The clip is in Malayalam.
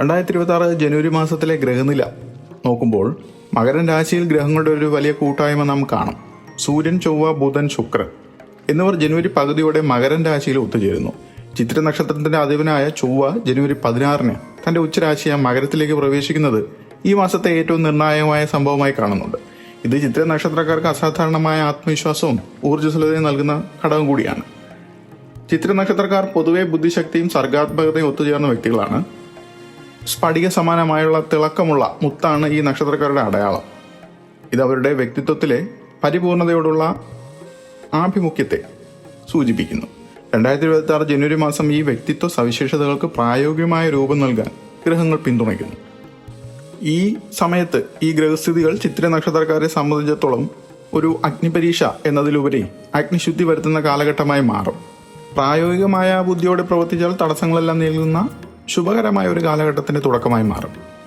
രണ്ടായിരത്തി ഇരുപത്തി ആറ് ജനുവരി മാസത്തിലെ ഗ്രഹനില നോക്കുമ്പോൾ മകരൻ രാശിയിൽ ഗ്രഹങ്ങളുടെ ഒരു വലിയ കൂട്ടായ്മ നാം കാണും. സൂര്യൻ ചൊവ്വ ബുധൻ ശുക്രൻ എന്നിവർ ജനുവരി പകുതിയോടെ മകരൻ രാശിയിൽ ഒത്തുചേരുന്നു. ചിത്ര നക്ഷത്രത്തിന്റെ അധിപനായ ചൊവ്വ ജനുവരി പതിനാറിന് തന്റെ ഉച്ചരാശിയ മകരത്തിലേക്ക് പ്രവേശിക്കുന്നത് ഈ മാസത്തെ ഏറ്റവും നിർണായകമായ സംഭവമായി കാണുന്നുണ്ട്. ഇത് ചിത്ര നക്ഷത്രക്കാർക്ക് അസാധാരണമായ ആത്മവിശ്വാസവും ഊർജസ്വലതയും നൽകുന്ന ഘടകം കൂടിയാണ്. ചിത്ര നക്ഷത്രക്കാർ പൊതുവെ ബുദ്ധിശക്തിയും സർഗാത്മകതയും ഒത്തുചേർന്ന വ്യക്തികളാണ്. സ്ഫടിക സമാനമായുള്ള തിളക്കമുള്ള മുത്താണ് ഈ നക്ഷത്രക്കാരുടെ അടയാളം. ഇത് അവരുടെ വ്യക്തിത്വത്തിലെ പരിപൂർണതയോടുള്ള ആഭിമുഖ്യത്തെ സൂചിപ്പിക്കുന്നു. രണ്ടായിരത്തി ഇരുപത്തി ആറ് ജനുവരി മാസം ഈ വ്യക്തിത്വ സവിശേഷതകൾക്ക് പ്രായോഗികമായ രൂപം നൽകാൻ ഗ്രഹങ്ങൾ പിന്തുണയ്ക്കുന്നു. ഈ സമയത്ത് ഈ ഗ്രഹസ്ഥിതികൾ ചിത്ര നക്ഷത്രക്കാരെ സംബന്ധിച്ചിടത്തോളം ഒരു അഗ്നിപരീക്ഷ എന്നതിലുപരി അഗ്നിശുദ്ധി വരുത്തുന്ന കാലഘട്ടമായി മാറും. പ്രായോഗികമായ ബുദ്ധിയോടെ പ്രവർത്തിച്ചാൽ തടസ്സങ്ങളെല്ലാം നീങ്ങുന്ന ശുഭകരമായ ഒരു കാലഘട്ടത്തിന്റെ തുടക്കമായി മാറും.